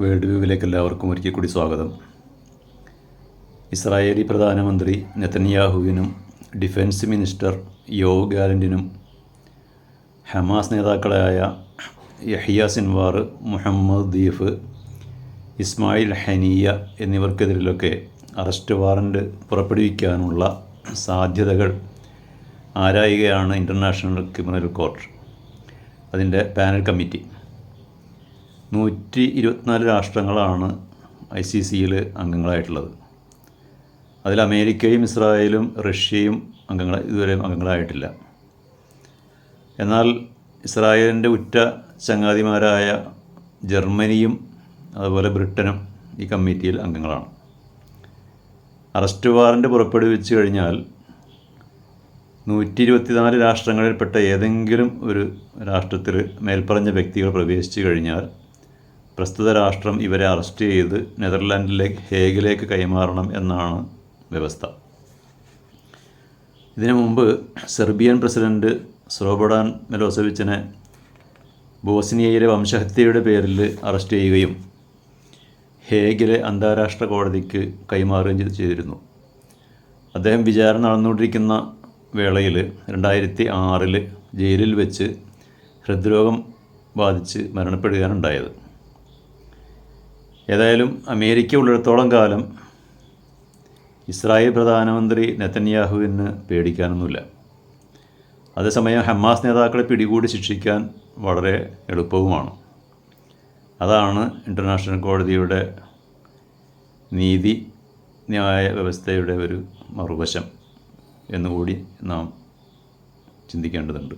World വ്യൂവിലേക്ക് എല്ലാവർക്കും ഒരിക്കൽ കൂടി സ്വാഗതം. ഇസ്രായേലി പ്രധാനമന്ത്രി നെതന്യാഹുവിനും ഡിഫൻസ് മിനിസ്റ്റർ യോവ് ഗാലന്റിനും ഹമാസ് നേതാക്കളായ Yahya Sinwar Mohammed Deif Ismail Haniyeh എന്നിവർക്കെതിരിലൊക്കെ arrest warrant പുറപ്പെടുവിക്കാനുള്ള സാധ്യതകൾ ആരായുകയാണ് ഇന്റർനാഷണൽ ക്രിമിനൽ കോർട്ട് അതിന്റെ പാനൽ കമ്മിറ്റി. നൂറ്റി ഇരുപത്തിനാല് രാഷ്ട്രങ്ങളാണ് ഐ സി സിയിൽ അംഗങ്ങളായിട്ടുള്ളത്. അതിൽ അമേരിക്കയും ഇസ്രായേലും റഷ്യയും അംഗങ്ങൾ ഇതുവരെ അംഗങ്ങളായിട്ടില്ല. എന്നാൽ ഇസ്രായേലിന്റെ ഉറ്റ ചങ്ങാതിമാരായ ജർമ്മനിയും അതുപോലെ ബ്രിട്ടനും ഈ കമ്മിറ്റിയിൽ അംഗങ്ങളാണ്. അറസ്റ്റ് വാറന്റ് പുറപ്പെടുവിച്ചു കഴിഞ്ഞാൽ നൂറ്റി ഇരുപത്തിനാല് രാഷ്ട്രങ്ങളിൽപ്പെട്ട ഏതെങ്കിലും ഒരു രാഷ്ട്രത്തിൽ മേൽപ്പറഞ്ഞ വ്യക്തികൾ പ്രവേശിച്ചു കഴിഞ്ഞാൽ പ്രസ്തുത രാഷ്ട്രം ഇവരെ അറസ്റ്റ് ചെയ്ത് നെതർലാൻഡിലെ ഹേഗിലേക്ക് കൈമാറണം എന്നാണ് വ്യവസ്ഥ. ഇതിനു മുമ്പ് സെർബിയൻ പ്രസിഡന്റ് സ്രോബഡാൻ മെലോസവിച്ചിനെ ബോസ്നിയയിലെ വംശഹത്യയുടെ പേരിൽ അറസ്റ്റ് ചെയ്യുകയും ഹേഗിലെ അന്താരാഷ്ട്ര കോടതിക്ക് കൈമാറുകയും ചെയ്ത് ചെയ്തിരുന്നു. അദ്ദേഹം വിചാരണ നടന്നുകൊണ്ടിരിക്കുന്ന വേളയിൽ രണ്ടായിരത്തി ആറിൽ ജയിലിൽ വെച്ച് ഹൃദ്രോഗം ബാധിച്ച് മരണപ്പെടുകയാണ് ഉണ്ടായത്. ഏതായാലും അമേരിക്ക ഉള്ളിടത്തോളം കാലം ഇസ്രായേൽ പ്രധാനമന്ത്രി നെത്തന്യാഹുവിന് പേടിക്കാനൊന്നുമില്ല. അതേസമയം ഹമാസ് നേതാക്കളെ പിടികൂടി ശിക്ഷിക്കാൻ വളരെ എളുപ്പവുമാണ്. അതാണ് ഇന്റർനാഷണൽ കോടതിയുടെ നീതി ന്യായ വ്യവസ്ഥയുടെ ഒരു മറുവശം എന്നുകൂടി നാം ചിന്തിക്കേണ്ടതുണ്ട്.